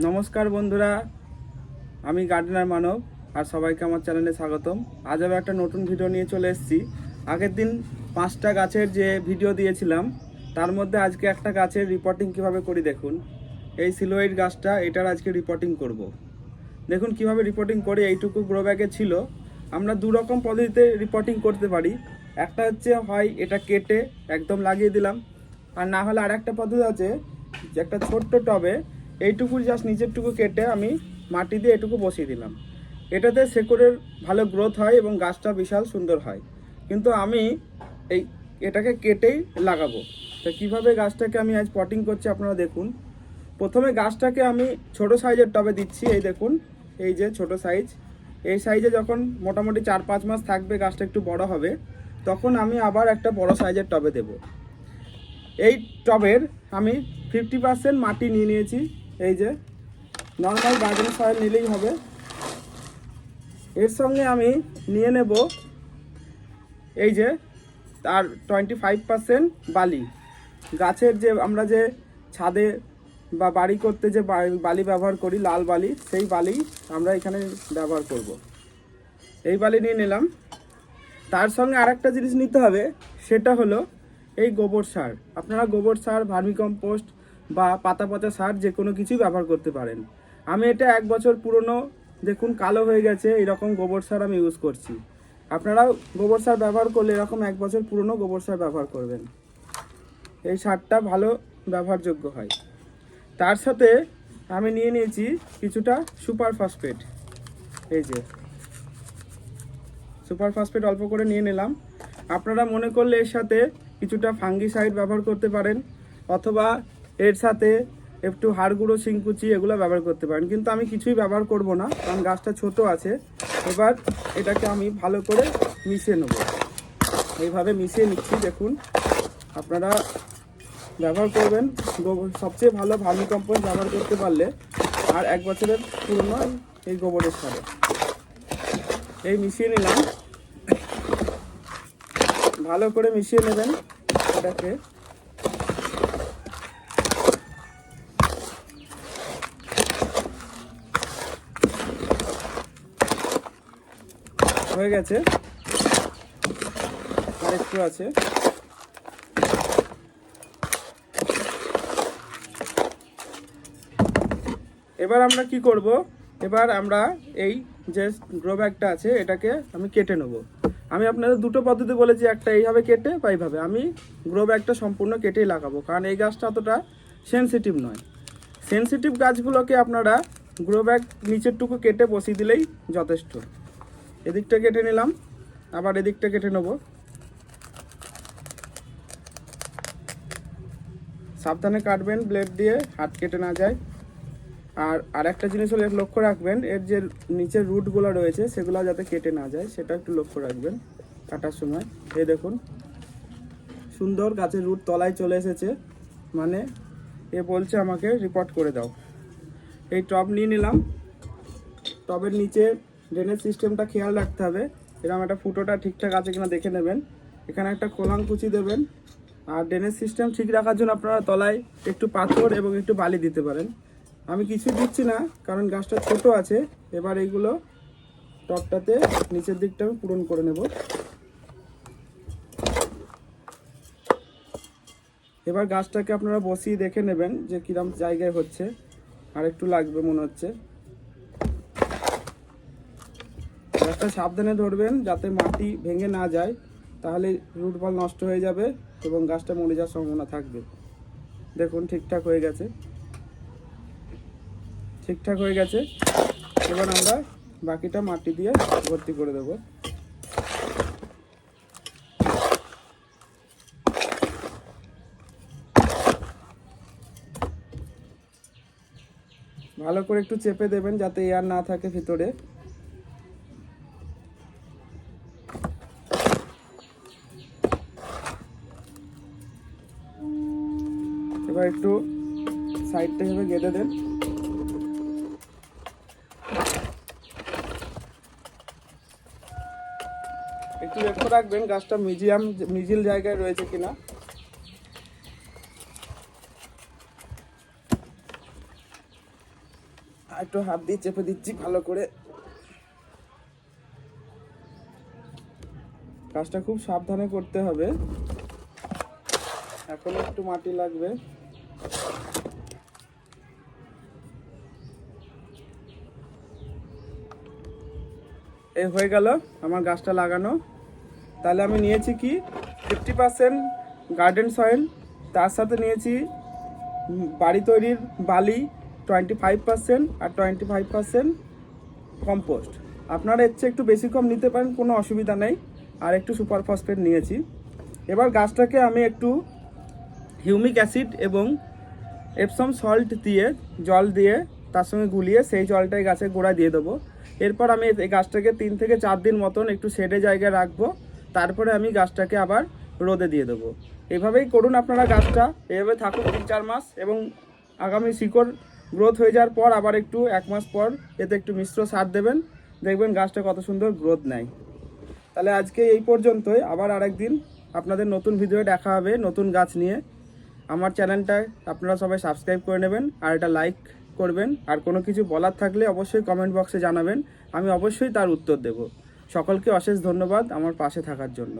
নমস্কার বন্ধুরা, আমি গার্ডেনার মানব আর সবাইকে আমার চ্যানেলে স্বাগতম। আজ আমি একটা নতুন ভিডিও নিয়ে চলে এসেছি। আগের দিন পাঁচটা গাছের যে ভিডিও দিয়েছিলাম, তার মধ্যে আজকে একটা গাছের রিপোর্টিং কীভাবে করি দেখুন। এই সিলোয়েট গাছটা, এটার আজকে রিপোর্টিং করব। দেখুন কীভাবে রিপোর্টিং করি, এইটুকু গ্রো ব্যাগে ছিল। আমরা দু রকম পদ্ধতিতে রিপোর্টিং করতে পারি। একটা হচ্ছে হয় এটা কেটে একদম লাগিয়ে দিলাম। আর না হলে আর একটা পদ্ধতি আছে, যে একটা ছোট্ট টবে এইটুকু জাস্ট নিচেরটুকু কেটে আমি মাটি দিয়ে এটুকু বসিয়ে দিলাম। এটাতে শেকড়ের ভালো গ্রোথ হয় এবং গাছটা বিশাল সুন্দর হয়। কিন্তু আমি এই এটাকে কেটেই লাগাবো। তো কীভাবে গাছটাকে আমি আজ পটিং করছি আপনারা দেখুন। প্রথমে গাছটাকে আমি ছোট সাইজের টবে দিচ্ছি, এই দেখুন, এই যে ছোট সাইজ এই সাইজে যখন মোটামুটি চার পাঁচ মাস থাকবে গাছটা একটু বড় হবে, তখন আমি আবার একটা বড় সাইজের টবে দেবো। এই টবের আমি ফিফটি পার্সেন্ট মাটি নিয়ে নিয়েছি। এই যে নর্মাল গার্ডেন সয়েল নিলেই হবে। এর সঙ্গে আমি নিয়ে নেব এই যে, তার টোয়েন্টি ফাইভ পার্সেন্ট বালি। গাছের যে আমরা যে ছাদে বা বাড়ি করতে যে বালি ব্যবহার করি, লাল বালি, সেই বালি আমরা এখানে ব্যবহার করব। এই বালি নিয়ে নিলাম। তার সঙ্গে আরেকটা জিনিস নিতে হবে, সেটা হলো এই গোবর সার। আপনারা গোবর সার, ভার্মিকম্পোস্ট বা পাতা পচা সার যে কোনো কিছুই ব্যবহার করতে পারেন। আমি এটা এক বছর পুরনো, দেখুন কালো হয়ে গেছে, এরকম গোবর সার আমি ইউজ করছি। আপনারাও গোবর সার ব্যবহার করলে এরকম এক বছর পুরনো গোবর সার ব্যবহার করবেন। এই সারটা ভালো ব্যবহারযোগ্য হয়। তার সাথে আমি নিয়ে নিয়েছি কিছুটা সুপার ফসফেট। এই যে। সুপার ফসফেট অল্প করে নিয়ে নিলাম। আপনারা মনে করলে এর সাথে কিছুটা ফাঙ্গিসাইড ব্যবহার করতে পারেন, অথবা এর সাথে একটু হাড় গুঁড়ো, শিংকুচি এগুলো ব্যবহার করতে পারেন। কিন্তু আমি কিছুই ব্যবহার করব না, কারণ গাছটা ছোট আছে। এবার এটাকে আমি ভালো করে মিশিয়ে নেব। এইভাবে মিশিয়ে নিচ্ছি, দেখুন। আপনারা ব্যবহার করবেন। গোবর, সবচেয়ে ভালো ভার্মি ব্যবহার করতে পারলে আর এক বছরের পুরনো এই গোবরের সারে। এই মিশিয়ে নিলাম। ভালো করে মিশিয়ে নেবেন এটাকে। হয়ে গেছে। আর একটু আছে। এবার আমরা কি করব? এবার আমরা এই যে গ্রো ব্যাগটা আছে, এটাকে আমি কেটে নেব। আমি আপনাদের দুটো পদ্ধতি বলেছি, একটা এইভাবে কেটে বা এইভাবে। আমি গ্রো ব্যাগটা সম্পূর্ণ কেটেই লাগাবো, কারণ এই গাছটা অতটা সেনসিটিভ নয়। সেনসিটিভ গাছগুলোকে আপনারা গ্রো ব্যাগ নিচেরটুকু কেটে বসিয়ে দিলেই যথেষ্ট। এদিকটা কেটে নিলাম, আবার এদিকটা কেটে নেব। সাবধানে কাটবেন ব্লেড দিয়ে হাত কেটে না যায়। আর আর একটা জিনিস হলো, লক্ষ্য রাখবেন, এর যে নিচের রুটগুলো রয়েছে, সেগুলো যাতে কেটে না যায়, সেটা একটু লক্ষ্য রাখবেন কাটার সময়। এই দেখুন, সুন্দর গাছের রুট তলায় চলে এসেছে। মানে এ বলছে আমাকে রিপোর্ট করে দাও। এই টব নিয়ে নিলাম, টবের নিচে ড্রেনেজ সিস্টেমটা খেয়াল রাখতে হবে। এরকম একটা ফুটোটা ঠিকঠাক আছে কিনা দেখে নেবেন। এখানে একটা কোলাং কুচি দেবেন। আর ড্রেনেজ সিস্টেম ঠিক রাখার জন্য আপনারা তলায় একটু পাথর এবং একটু বালি দিতে পারেন। আমি কিছু দিচ্ছি না, কারণ গাছটা ছোট আছে। এবার এইগুলো টপটাতে নিচের দিকটা আমি পূরণ করে নেব। এবার গাছটাকে আপনারা বসিয়ে দেখে নেবেন যে কিরম জায়গায় হচ্ছে। আর একটু লাগবে মনে হচ্ছে। গাছটা সাবধানে ধরবেন যাতে মাটি ভেঙে না যায়, তাহলে রুট বল নষ্ট হয়ে যাবে এবং গাছটা মরে যাওয়ার সম্ভাবনা থাকবে। দেখুন, ঠিকঠাক হয়ে গেছে। ঠিকঠাক হয়ে গেছে। এবার আমরা বাকিটা মাটি দিয়ে ভর্তি করে দেব। ভালো করে একটু চেপে দেবেন যাতে এয়ার না থাকে ভিতরে। এবার একটু সাইডটা হিসেবে গেঁথে দেন। একটু লক্ষ্য রাখবেন গাছটা মিডিয়াম মিজিল জায়গায় রয়েছে কিনা। একটু হাত দিয়ে চেপে দিচ্ছি ভালো করে। কাজটা খুব সাবধানে করতে হবে। এখন একটু মাটি লাগবে। এই হয়ে গেল আমার গাছটা লাগানো। তাহলে আমি নিয়েছি কি? ফিফটি পার্সেন্ট গার্ডেন সয়েল তার সাথে নিয়েছি বাড়ি তৈরির বালি টোয়েন্টি ফাইভ পার্সেন্ট আর টোয়েন্টি ফাইভ পার্সেন্ট কম্পোস্ট আপনারা এর চেয়ে একটু বেশি কম নিতে পারেন, কোনো অসুবিধা নেই। আর একটু সুপার ফসফেট নিয়েছি। এবার গাছটাকে আমি একটু হিউমিক অ্যাসিড এবং এপসম সল্ট দিয়ে, জল দিয়ে, তার সঙ্গে গুলিয়ে সেই জলটাই গাছের গোড়ায় দিয়ে দেবো। এরপর আমি এই গাছটাকে তিন থেকে চার দিন মতন একটু শেডে জায়গায় রাখব। তারপরে আমি গাছটাকে আবার রোদে দিয়ে দেবো। এভাবেই করুন আপনারা গাছটা। এভাবে থাকুন তিন চার মাস এবং আগামী শিকড় গ্রোথ হয়ে যাওয়ার পর আবার একটু এক মাস পর এতে একটু মিশ্র সার দেবেন। দেখবেন গাছটা কত সুন্দর গ্রোথ নেয়। তাহলে আজকে এই পর্যন্তই। আবার আরেকদিন আপনাদের নতুন ভিডিও দেখা হবে, নতুন গাছ নিয়ে। আমার চ্যানেলটা আপনারা সবাই সাবস্ক্রাইব করে নেবেন, আর এটা লাইক করবেন, আর কোনো কিছু বলার থাকলে অবশ্যই কমেন্ট বক্সে জানাবেন, আমি অবশ্যই তার উত্তর দেব। সকলকে অশেষ ধন্যবাদ আমার পাশে থাকার জন্য।